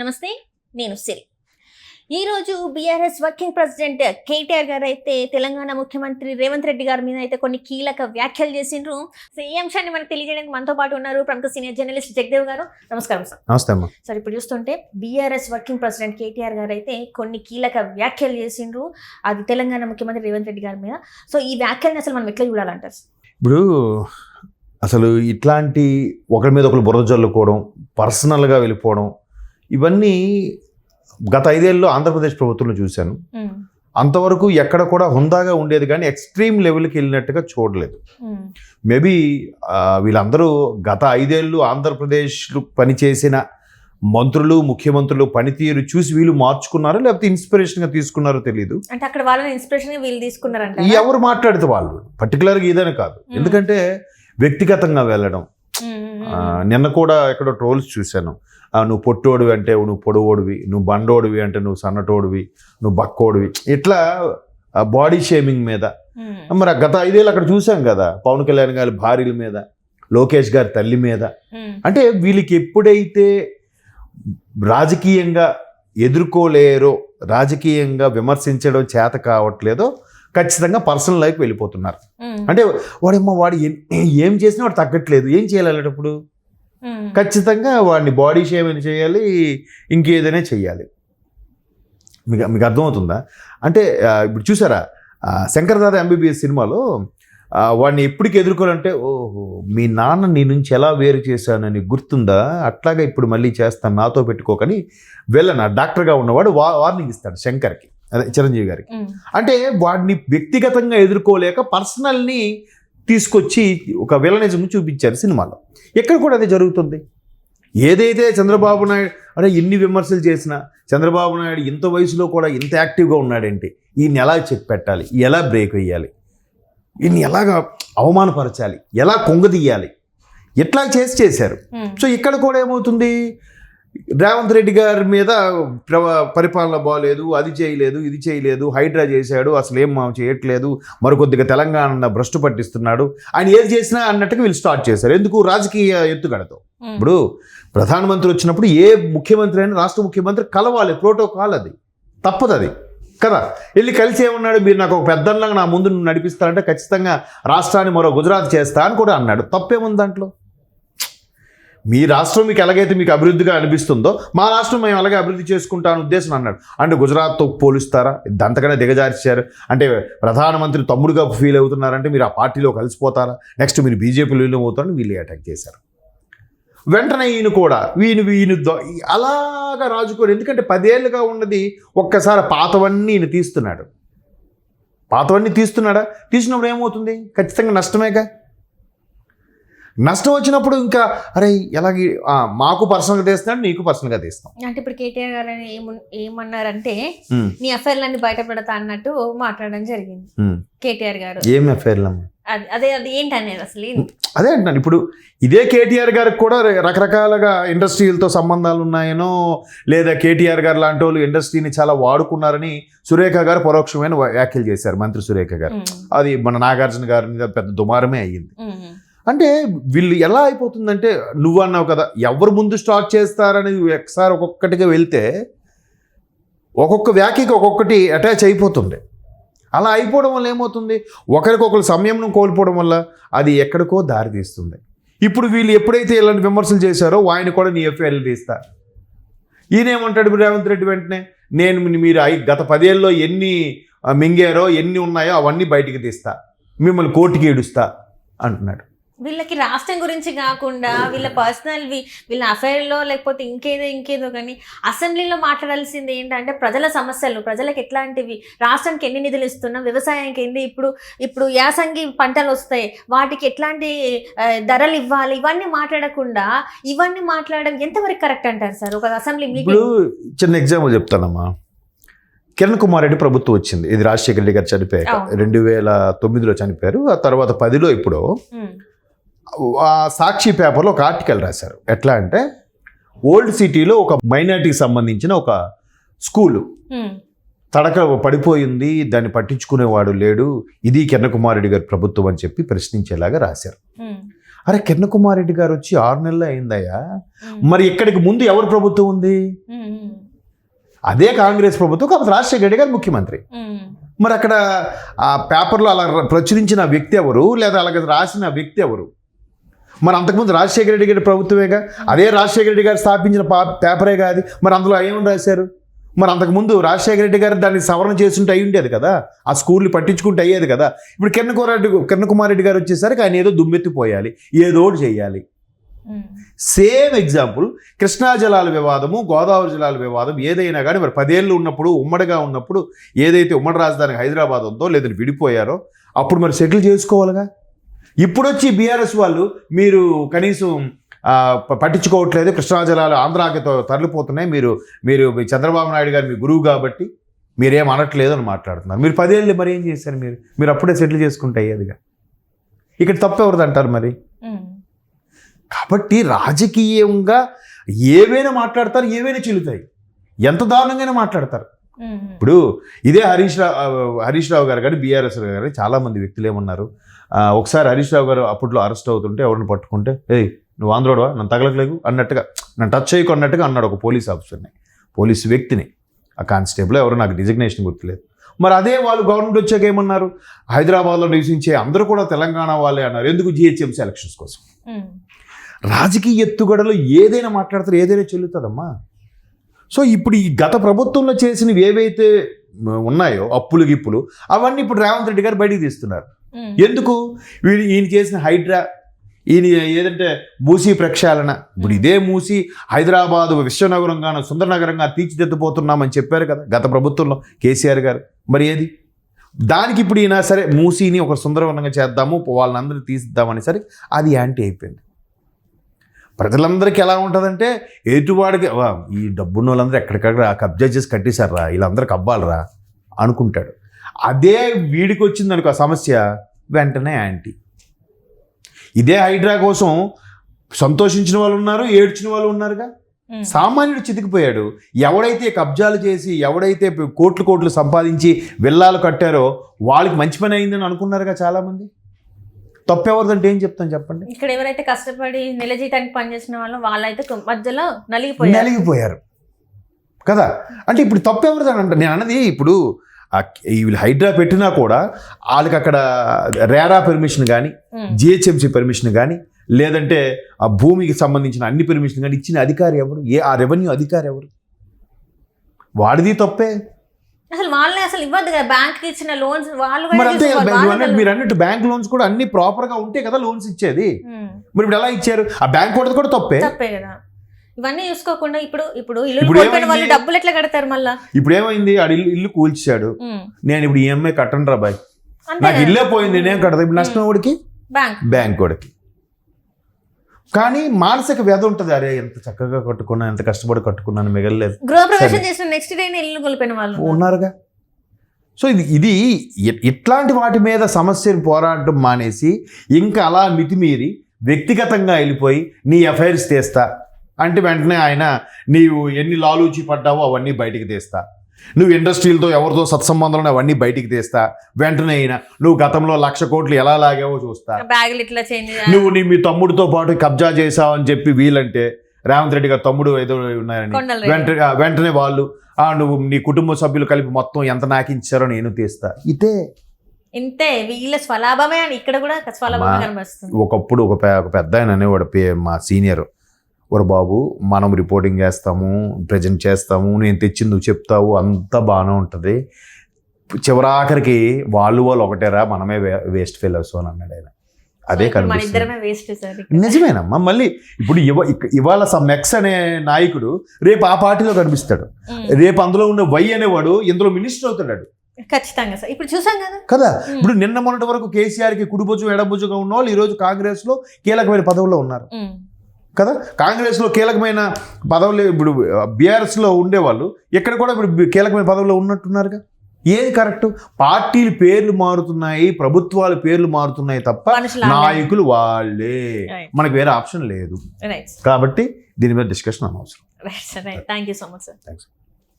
నమస్తే నేను సిరి. ఈరోజు బీఆర్ఎస్ వర్కింగ్ ప్రెసిడెంట్ కేటీఆర్ గారు అయితే తెలంగాణ ముఖ్యమంత్రి రేవంత్ రెడ్డి గారి మీద అయితే కొన్ని కీలక వ్యాఖ్యలు చేసిండ్రు. సో ఈ అంశాన్ని మనకు తెలియజేయడానికి మనతో పాటు ఉన్నారు ప్రముఖ సీనియర్ జర్నలిస్ట్ జగదేవ్ గారు. నమస్కారం సార్. నమస్తే అమ్మా. సార్ ఇప్పుడు చూస్తుంటే బీఆర్ఎస్ వర్కింగ్ ప్రెసిడెంట్ కేటీఆర్ గారు అయితే కొన్ని కీలక వ్యాఖ్యలు చేసిండ్రు. అది తెలంగాణ ముఖ్యమంత్రి రేవంత్ రెడ్డి గారి మీద. సో ఈ వ్యాఖ్యల్ని అసలు మనం ఎట్లా చూడాలంటారు? ఇప్పుడు అసలు ఇట్లాంటి ఒకరి మీద ఒకరు బురద జల్లుకోవడం పర్సనల్గా వెళ్ళిపోవడం ఇవన్నీ గత ఐదేళ్ళలో ఆంధ్రప్రదేశ్ ప్రభుత్వంలో చూశాను. అంతవరకు ఎక్కడ కూడా హుందాగా ఉండేది కానీ ఎక్స్ట్రీమ్ లెవెల్కి వెళ్ళినట్టుగా చూడలేదు. మేబీ వీళ్ళందరూ గత ఐదేళ్ళు ఆంధ్రప్రదేశ్లో పనిచేసిన మంత్రులు ముఖ్యమంత్రులు పనితీరు చూసి వీళ్ళు మార్చుకున్నారో లేకపోతే ఇన్స్పిరేషన్గా తీసుకున్నారో తెలియదు అంటే అక్కడ వాళ్ళని ఇన్స్పిరేషన్ వీళ్ళు తీసుకున్నారంట ఎవరు మాట్లాడితే వాళ్ళు. పర్టికులర్గా ఇదని కాదు. ఎందుకంటే వ్యక్తిగతంగా వెళ్ళడం. నిన్న కూడా ఎక్కడో ట్రోల్స్ చూశాను. నువ్వు పొట్టోడివి అంటే నువ్వు పొడవోడివి నువ్వు బండోడివి అంటే నువ్వు సన్నటోడివి నువ్వు బక్కోడివి. ఇట్లా బాడీ షేమింగ్ మీద. మరి ఆ గత ఐదేళ్ళు అక్కడ చూసాం కదా పవన్ కళ్యాణ్ గారి భార్యల మీద లోకేష్ గారి తల్లి మీద. అంటే వీళ్ళకి ఎప్పుడైతే రాజకీయంగా ఎదుర్కోలేరో రాజకీయంగా విమర్శించడం చేత కావట్లేదో ఖచ్చితంగా పర్సనల్ లైఫ్ వెళ్ళిపోతున్నారు. అంటే వాడేమో వాడు ఏం చేసినా వాడు తగ్గట్లేదు. ఏం చేయాలి అలాంటప్పుడు? ఖచ్చితంగా వాడిని బాడీ షేమింగ్ చేయాలి ఇంకేదైనా చేయాలి మీకు మీకు అర్థమవుతుందా? అంటే ఇప్పుడు చూసారా శంకర్ దాదా ఎంబీబీఎస్ సినిమాలో వాడిని ఎప్పటికి ఎదుర్కోవాలంటే ఓహో మీ నాన్న నీ నుంచి ఎలా వేరు చేశానని గుర్తుందా? అట్లాగా ఇప్పుడు మళ్ళీ చేస్తాను నాతో పెట్టుకోకని వెళ్ళన డాక్టర్గా ఉన్నవాడు వా వార్నింగ్ ఇస్తాడు శంకర్కి అదే చిరంజీవి గారికి. అంటే వాడిని వ్యక్తిగతంగా ఎదుర్కోలేక పర్సనల్ని తీసుకొచ్చి ఒక విలనిజం చూపించారు సినిమాలో. ఎక్కడ కూడా అదే జరుగుతుంది. ఏదైతే చంద్రబాబు నాయుడు అరే ఎన్ని విమర్శలు చేసినా చంద్రబాబు నాయుడు ఇంత వయసులో కూడా ఇంత యాక్టివ్గా ఉన్నాడంటే ఈయన్ని ఎలా చెక్ పెట్టాలి ఎలా బ్రేక్ వేయాలి? ఈయన్ని ఎలాగా అవమానపరచాలి? ఎలా కొంగదీయాలి? ఎట్లా చేసి చేశారు? సో ఇక్కడ కూడా ఏమవుతుంది? రేవంత్ రెడ్డి గారి మీద ప్ర- పరిపాలన బాగలేదు అది చేయలేదు ఇది చేయలేదు హైడ్రా చేశాడు అసలు ఏం మా చేయట్లేదు మరికొద్దిగా తెలంగాణ భ్రష్టు పట్టిస్తున్నాడు. ఆయన ఏది చేసినా అన్నట్టుగా వీళ్ళు స్టార్ట్ చేశారు. ఎందుకు? రాజకీయ ఎత్తుగడతో. ఇప్పుడు ప్రధానమంత్రి వచ్చినప్పుడు ఏ ముఖ్యమంత్రి అయినా రాష్ట్ర ముఖ్యమంత్రి కలవాలి ప్రోటోకాల్ అది. తప్పదు అది. కదా? వెళ్ళి కలిసి ఏమన్నాడు? మీరు నాకు ఒక పెద్దలాగా నా ముందు నడిపిస్తారంటే ఖచ్చితంగా రాష్ట్రాన్ని మరో గుజరాత్ చేస్తా అని కూడా అన్నాడు. తప్పేముంది దాంట్లో? మీ రాష్ట్రం మీకు ఎలాగైతే మీకు అభివృద్ధిగా అనిపిస్తుందో మా రాష్ట్రం మేము అలాగే అభివృద్ధి చేసుకుంటాను ఉద్దేశం అన్నాడు. అంటే గుజరాత్తో పోలుస్తారా? దంతకనే దిగజార్చారు. అంటే ప్రధానమంత్రి తమ్ముడుగా ఫీల్ అవుతున్నారంటే మీరు ఆ పార్టీలో కలిసిపోతారా? నెక్స్ట్ మీరు బీజేపీలో విలీనం అవుతారని వీళ్ళు అటాక్ చేశారు. వెంటనే ఈయన కూడా వీని వీని అలాగా రాజుకోరు ఎందుకంటే పదేళ్ళుగా ఉన్నది ఒక్కసారి పాతవన్నీ ఈయన తీస్తున్నాడు. పాతవన్నీ తీస్తున్నాడా? తీసినప్పుడు ఏమవుతుంది? ఖచ్చితంగా నష్టమేగా? నష్టం వచ్చినప్పుడు ఇంకా అరే ఎలాగే మాకు పర్సనల్గా తీస్తున్నాడు నీకు పర్సనల్గా తీస్తాం. అంటే ఇప్పుడు కేటీఆర్ గారు ఏమ- ఏమన్నారంటే నీ అఫైర్లన్నీ బయట పెడతా అన్నట్టు మాట్లాడడం జరిగింది. కేటీఆర్ గారు. ఏం అమ్మా అది అదే ఏంటనేది అసలు? అదే అంటున్నాను ఇప్పుడు ఇదే కేటీఆర్ గారికి కూడా రకరకాలుగా ఇండస్ట్రీలతో సంబంధాలు ఉన్నాయనో లేదా కేటీఆర్ గారు లాంటి వాళ్ళు ఇండస్ట్రీని చాలా వాడుకున్నారని సురేఖ గారు పరోక్షమైన వ్యాఖ్యలు చేశారు మంత్రి సురేఖ గారు. అది మన నాగార్జున గారి మీద పెద్ద దుమారమే అయ్యింది. అంటే వీళ్ళు ఎలా అయిపోతుందంటే నువ్వు అన్నావు కదా ఎవరు ముందు స్టార్ట్ చేస్తారనేది ఒకసారి ఒక్కొక్కటిగా వెళ్తే ఒక్కొక్క వ్యాఖ్యకి ఒక్కొక్కటి అటాచ్ అయిపోతుంది అలా అయిపోవడం వల్ల ఏమవుతుంది? ఒకరికొకరు సమయం కోల్పోవడం వల్ల అది ఎక్కడికో దారి తీస్తుంది ఇప్పుడు వీళ్ళు ఎప్పుడైతే ఇలాంటి విమర్శలు చేశారో ఆయన కూడా నీ ఎఫ్ఐఆర్లు తీస్తా. ఈయనేమంటాడు రేవంత్ రెడ్డి వెంటనే? నేను మీరు ఐ- గత పదేళ్ళలో ఎన్ని మింగారో ఎన్ని ఉన్నాయో అవన్నీ బయటికి తీస్తా. మిమ్మల్ని కోర్టుకి ఏడుస్తా అంటున్నాడు. వీళ్ళకి రాష్ట్రం గురించి కాకుండా వీళ్ళ పర్సనల్ వీళ్ళ affair లో లేకపోతే ఇంకేదో ఇంకేదో కానీ అసెంబ్లీలో మాట్లాడాల్సింది ఏంటంటే ప్రజల సమస్యలు ప్రజలకు ఎట్లాంటివి రాష్ట్రానికి ఎన్ని నిధులు ఇస్తున్నాం వ్యవసాయానికి ఎన్ని ఇప్పుడు ఇప్పుడు యాసంగి పంటలు వస్తాయి వాటికి ఎట్లాంటి ధరలు ఇవ్వాలి ఇవన్నీ మాట్లాడకుండా ఇవన్నీ మాట్లాడడం ఎంతవరకు కరెక్ట్ అంటారు సార్? ఒక అసెంబ్లీ మీటింగ్ చిన్న ఎగ్జాంపుల్ చెప్తానమ్మా. కిరణ్ కుమార్ రెడ్డి ప్రభుత్వం వచ్చింది. ఇది రాజశేఖర రెడ్డి గారు చనిపోయాక. అవును. రెండు వేల తొమ్మిదిలో చనిపోయారు. ఆ తర్వాత పదిలో ఇప్పుడు సాక్షి పేపర్లో ఒక ఆర్టికల్ రాశారు. ఎట్లా అంటే ఓల్డ్ సిటీలో ఒక మైనార్టీకి సంబంధించిన ఒక స్కూలు. తడక పడిపోయింది దాన్ని పట్టించుకునేవాడు లేడు ఇది కిరణ్ కుమార్ రెడ్డి గారి ప్రభుత్వం అని చెప్పి ప్రశ్నించేలాగా రాశారు. అరే కిరణ్ కుమార్ రెడ్డి గారు వచ్చి ఆరు నెలలు అయిందయ్యా. మరి ఇక్కడికి ముందు ఎవరు ప్రభుత్వం ఉంది? అదే కాంగ్రెస్ ప్రభుత్వం కాకపోతే రాజశేఖర రెడ్డి గారు ముఖ్యమంత్రి. మరి అక్కడ ఆ పేపర్లో అలా ప్రచురించిన వ్యక్తి ఎవరు? లేదా అలాగే రాసిన వ్యక్తి ఎవరు? మరి అంతకుముందు రాజశేఖర రెడ్డి గారి ప్రభుత్వమేగా? అదే రాజశేఖర రెడ్డి గారు స్థాపించిన పా పేపరే కాదు. మరి అందులో ఏమని రాశారు? మరి అంతకుముందు రాజశేఖర రెడ్డి గారు దాన్ని సవరణ చేస్తుంటే అయి ఉండేది కదా? ఆ స్కూల్ని పట్టించుకుంటే అయ్యేది కదా? ఇప్పుడు కిరణ్ కిరణకుమార్ రెడ్డి కిరణ్ కుమార్ రెడ్డి గారు వచ్చేసరికి ఆయన ఏదో దుమ్మెత్తిపోయాలి ఏదో చేయాలి. సేమ్ ఎగ్జాంపుల్ కృష్ణా జలాల వివాదము గోదావరి జలాల వివాదం ఏదైనా కానీ మరి పదేళ్ళు ఉన్నప్పుడు ఉమ్మడిగా ఉన్నప్పుడు ఏదైతే ఉమ్మడి రాజధాని హైదరాబాద్ ఉందో లేదంటే విడిపోయారో అప్పుడు మరి సెటిల్ చేసుకోవాలిగా? ఇప్పుడు వచ్చి బీఆర్ఎస్ వాళ్ళు మీరు కనీసం పట్టించుకోవట్లేదు కృష్ణా జలాలు ఆంధ్రాకి తో- తరలిపోతున్నాయి మీరు మీరు మీ చంద్రబాబు నాయుడు గారు మీ గురువు కాబట్టి మీరేం అనట్లేదు అని మాట్లాడుతున్నారు. మీరు పదేళ్ళు మరి ఏం చేశారు మీరు? మీరు అప్పుడే సెటిల్ చేసుకుంటే అయ్యేదిగా. ఇక్కడ తప్పు ఎవరిది అంటారు మరి. కాబట్టి రాజకీయంగా ఏవైనా మాట్లాడతారు ఏవైనా చెల్లుతాయి. ఎంత దారుణంగానే మాట్లాడతారు. ఇప్పుడు ఇదే హరీష్ రావు హరీష్ రావు గారు కానీ బీఆర్ఎస్ గారు చాలా మంది వ్యక్తులు ఏమన్నారు? ఒకసారి హరీష్ రావు గారు అప్పట్లో అరెస్ట్ అవుతుంటే ఎవరిని పట్టుకుంటే ఏయ్ నువ్వు ఆంధ్రోడవా? నన్ను తగలకలేదు అన్నట్టుగా నన్ను టచ్ చేయకు అన్నట్టుగా అన్నాడు ఒక పోలీస్ ఆఫీసర్ని పోలీస్ వ్యక్తిని. ఆ కానిస్టేబుల్ ఎవరు నాకు డిజిగ్నేషన్ గుర్తులేదు. మరి అదే వాళ్ళు గవర్నమెంట్ వచ్చాక ఏమన్నారు? హైదరాబాద్లో నివసించే అందరూ కూడా తెలంగాణ వాళ్ళే అన్నారు. ఎందుకు జిహెచ్ఎంసీ ఎలక్షన్స్ కోసం. రాజకీయ ఎత్తుగడలు ఏదైనా మాట్లాడతారు ఏదైనా చెల్లుతుందమ్మా సో ఇప్పుడు ఈ గత ప్రభుత్వంలో చేసినవి ఏవైతే ఉన్నాయో అప్పులు గిప్పులు అవన్నీ ఇప్పుడు రేవంత్ రెడ్డి గారు బయటికి తీస్తున్నారు. ఎందుకు? వీళ్ళు ఈయన చేసిన హైడ్రా ఈయన ఏదంటే మూసీ ప్రక్షాళన. ఇప్పుడు ఇదే మూసి హైదరాబాద్ విశ్వనగరంగా సుందర నగరంగా తీర్చిదిద్దుపోతున్నామని చెప్పారు కదా గత ప్రభుత్వంలో కేసీఆర్ గారు. మరి ఏది? దానికి ఇప్పుడు ఈయన సరే మూసీని ఒక సుందరవనంగా చేద్దాము వాళ్ళని అందరినీ తీసిద్దామని సరే అది యాంటీ అయిపోయింది. ప్రజలందరికీ ఎలా ఉంటుందంటే ఎదుటివాడికి "వా, ఈ డబ్బున్న వాళ్ళందరూ ఎక్కడికక్కడ కబ్జా చేసి కట్టేశారా వీళ్ళందరూ కబ్బాలరా అనుకుంటాడు. అదే వీడికి వచ్చింది అనుకో ఆ సమస్య వెంటనే యాంటీ. ఇదే హైడ్రా కోసం సంతోషించిన వాళ్ళు ఉన్నారు ఏడ్చిన వాళ్ళు ఉన్నారుగా. సామాన్యుడు చితికిపోయాడు. ఎవడైతే కబ్జాలు చేసి ఎవడైతే కోట్లు కోట్లు సంపాదించి విల్లాలు కట్టారో వాళ్ళకి మంచి పని అయిందని అనుకున్నారుగా చాలామంది? తప్పెవరిదంటే ఏం చెప్తాను చెప్పండి? ఇక్కడ ఎవరైతే కష్టపడి నెల జీతానికి పనిచేసిన వాళ్ళు వాళ్ళైతే మధ్యలో నలిగిపోయారు. నలిగిపోయారు. కదా? అంటే ఇప్పుడు తప్పు ఎవరిదని అంట నేను అన్నది ఇప్పుడు వీళ్ళు హైడ్రా పెట్టినా కూడా వాళ్ళకి అక్కడ రేరా పెర్మిషన్ కానీ. జిహెచ్ఎంసీ పెర్మిషన్ కానీ లేదంటే ఆ భూమికి సంబంధించిన అన్ని పెర్మిషన్ కానీ ఇచ్చిన అధికారి ఎవరు? ఏ ఆ రెవెన్యూ అధికారి ఎవరు? వాడిది తప్పే. అసలు వాళ్ళని అసలు ఇవ్వద్దు కదా బ్యాంక్ ఇచ్చిన లోన్స్ వాళ్ళు మరి అంతే కదా తీసుకోవాలి. మీరు వాళ్ళే అన్నట్టు బ్యాంక్ లోన్స్ కూడా అన్ని ప్రాపర్గా ఉంటే కదా లోన్స్ ఇచ్చేది. మరి ఇప్పుడు ఎలా ఇచ్చారు? ఆ బ్యాంక్ కూడా కూడా తప్పే. తప్పే కదా. ఇవన్నీ చూసుకోకుండా ఇప్పుడు ఇప్పుడు ఇల్లు వాళ్ళు? డబ్బులు ఎట్లా కడతారు మళ్ళా? ఇప్పుడు ఏమైంది? ఆడు ఇల్లు ఇల్లు కూల్చాడు. నేను ఇప్పుడు ఈఎంఐ కట్టను రా బాయ్. నాకు. ఇల్లే పోయింది నేనేం కడతా. ఇప్పుడు నష్టం వాడికి బ్యాంక్. బ్యాంక్ వాడికి. కానీ మానసిక వ్యధ ఉంటుంది. అరే ఎంత చక్కగా కట్టుకున్నాను ఎంత కష్టపడి కట్టుకున్నాను మిగలలేదు. గృహప్రవేశం. చేసిన నెక్స్ట్ డే ఇల్లు కోల్పోయిన వాళ్ళు ఉన్నారు. ఉన్నారుగా? సో ఇది ఇది ఇట్లాంటి వాటి మీద సమస్యను పోరాటం మానేసి ఇంకా అలా మితిమీరి వ్యక్తిగతంగా వెళ్ళిపోయి నీ ఎఫ్ఐఆర్స్ తీస్తా. అంటే వెంటనే ఆయన నీవు ఎన్ని లాలూచి పడ్డావో అవన్నీ బయటికి తీస్తా. నువ్వు ఇండస్ట్రీలతో ఎవరితో సత్సంబంధాలు అవన్నీ బయటికి తీస్తా. వెంటనే అయినా నువ్వు గతంలో లక్ష కోట్లు ఎలా లాగావో చూస్తా. బ్యాగులు ఇట్లా చేంజ్ నువ్వు నీ మీ తమ్ముడితో పాటు కబ్జా చేసావు అని చెప్పి వీలంటే రేవంత్ రెడ్డి గారు తమ్ముడు ఏదో ఉన్నారని. వెంటనే వెంటనే వాళ్ళు ఆ నువ్వు నీ కుటుంబ సభ్యులు కలిపి మొత్తం ఎంత నాకించారో నేను తీస్తా. ఇదే ఇంతే వీళ్ళ స్వలాభమే అని ఇక్కడ కూడా స్వలాభమే. కనిపిస్తుంది. ఒకప్పుడు ఒక పెద్ద ఆయన అనేవాడు పే- మా సీనియర్. ఒరు బాబు మనం రిపోర్టింగ్ చేస్తాము ప్రజెంట్ చేస్తాము నేను తెచ్చింది నువ్వు చెప్తావు అంతా బాగానే ఉంటుంది. చివరాఖరికి వాళ్ళు వాళ్ళు ఒకటేరా మనమే వేస్ట్ ఫెయిల్స్ అని అన్నాడు ఆయన. అదే కనిపిస్తుంది. నిజమేనమ్మా మళ్ళీ ఇప్పుడు ఇవ ఇవాళ సమ్ ఎక్స్ అనే నాయకుడు రేపు ఆ పార్టీలో కనిపిస్తాడు. రేపు అందులో ఉన్న వై అనేవాడు ఇందులో మినిస్టర్ అవుతాడు ఖచ్చితంగా సార్. ఇప్పుడు చూసాం కదా. కదా. ఇప్పుడు నిన్న మొన్నటి వరకు కేసీఆర్కి కుడిభుజం ఎడభుజంగా ఉన్న వాళ్ళు ఈరోజు కాంగ్రెస్లో కీలకమైన పదవుల్లో ఉన్నారు. కదా? కాంగ్రెస్లో కీలకమైన పదవులు ఇప్పుడు బీఆర్ఎస్లో ఉండేవాళ్ళు ఇక్కడ కూడా ఇప్పుడు కీలకమైన పదవుల్లో ఉన్నట్టున్నారుగా? ఏది కరెక్ట్? పార్టీలు పేర్లు మారుతున్నాయి ప్రభుత్వాలు పేర్లు మారుతున్నాయి తప్ప నాయకులు వాళ్ళే. మనకు వేరే ఆప్షన్ లేదు. కాబట్టి దీని మీద డిస్కషన్ అనవసరం. Thank you so much sir thanks